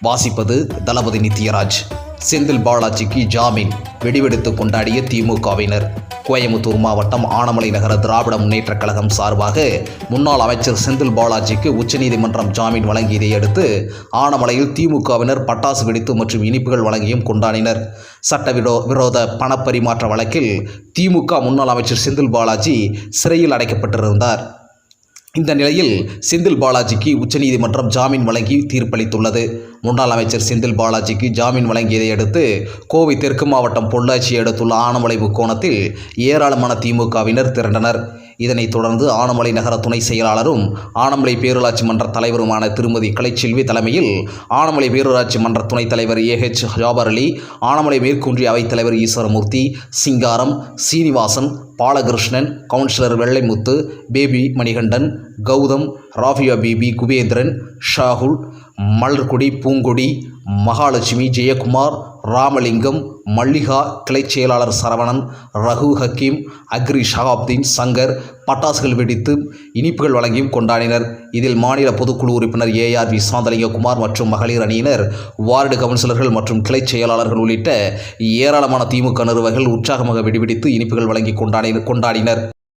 வாசிப்பது தளபதி நித்யராஜ். செந்தில் பாலாஜிக்கு ஜாமீன். வெடிவெடுத்து கொண்டாடிய திமுகவினர். கோயம்புத்தூர் மாவட்டம் ஆனமலை நகர திராவிட முன்னேற்றக் கழகம் சார்பாக முன்னாள் அமைச்சர் செந்தில் பாலாஜிக்கு உச்சநீதிமன்றம் ஜாமீன் வழங்கியதை அடுத்து ஆனமலையில் திமுகவினர் பட்டாசு வெடித்து மற்றும் இனிப்புகள் வழங்கியும் கொண்டாடினர். சட்டவிரோ விரோத பணப்பரிமாற்ற வழக்கில் திமுக முன்னாள் அமைச்சர் செந்தில் பாலாஜி சிறையில் அடைக்கப்பட்டிருந்தார். இந்த நிலையில் செந்தில் பாலாஜிக்கு உச்சநீதிமன்றம் ஜாமீன் வழங்கி தீர்ப்பளித்துள்ளது. முன்னாள் அமைச்சர் செந்தில் பாலாஜிக்கு ஜாமீன் வழங்கியதை அடுத்து கோவை தெற்கு மாவட்டம் பொள்ளாச்சியை அடுத்துள்ள ஆனமலை முக்கோணத்தில் ஏராளமான திமுகவினர் திரண்டனர். இதனைத் தொடர்ந்து ஆனமலை நகர துணை செயலாளரும் ஆனமலை பேரூராட்சி மன்ற தலைவருமான திருமதி கலைச்செல்வி தலைமையில் ஆனமலை பேரூராட்சி மன்ற துணைத் தலைவர் ஏஹெச் ஜாபர் அலி ஆனமலை மேற்குன்றிய அவைத்தலைவர் ஈஸ்வரமூர்த்தி சிங்காரம் சீனிவாசன் பாலகிருஷ்ணன் கவுன்சிலர் வெள்ளைமுத்து பேபி மணிகண்டன் கௌதம் ராஃபியா பிபி குபேந்திரன் ஷாகுல் மலர்குடி பூங்கொடி மகாலட்சுமி ஜெயக்குமார் ராமலிங்கம் மல்லிகா கிளைச் செயலாளர் சரவணன் ரகு ஹக்கீம் அக்ரி ஷஹாப்தீன் சங்கர் பட்டாசுகள் வெடித்து இனிப்புகள் வழங்கியும் கொண்டாடினர். இதில் மாநில பொதுக்குழு உறுப்பினர் ஏஆர் வி சாந்தலிங்ககுமார் மற்றும் மகளிர் அணியினர் வார்டு கவுன்சிலர்கள் மற்றும் கிளைச் செயலாளர்கள் உள்ளிட்ட ஏராளமான திமுக நிர்வாகிகள் உற்சாகமாக வெடிவெடித்து இனிப்புகள் வழங்கி கொண்டாடி கொண்டாடினர்.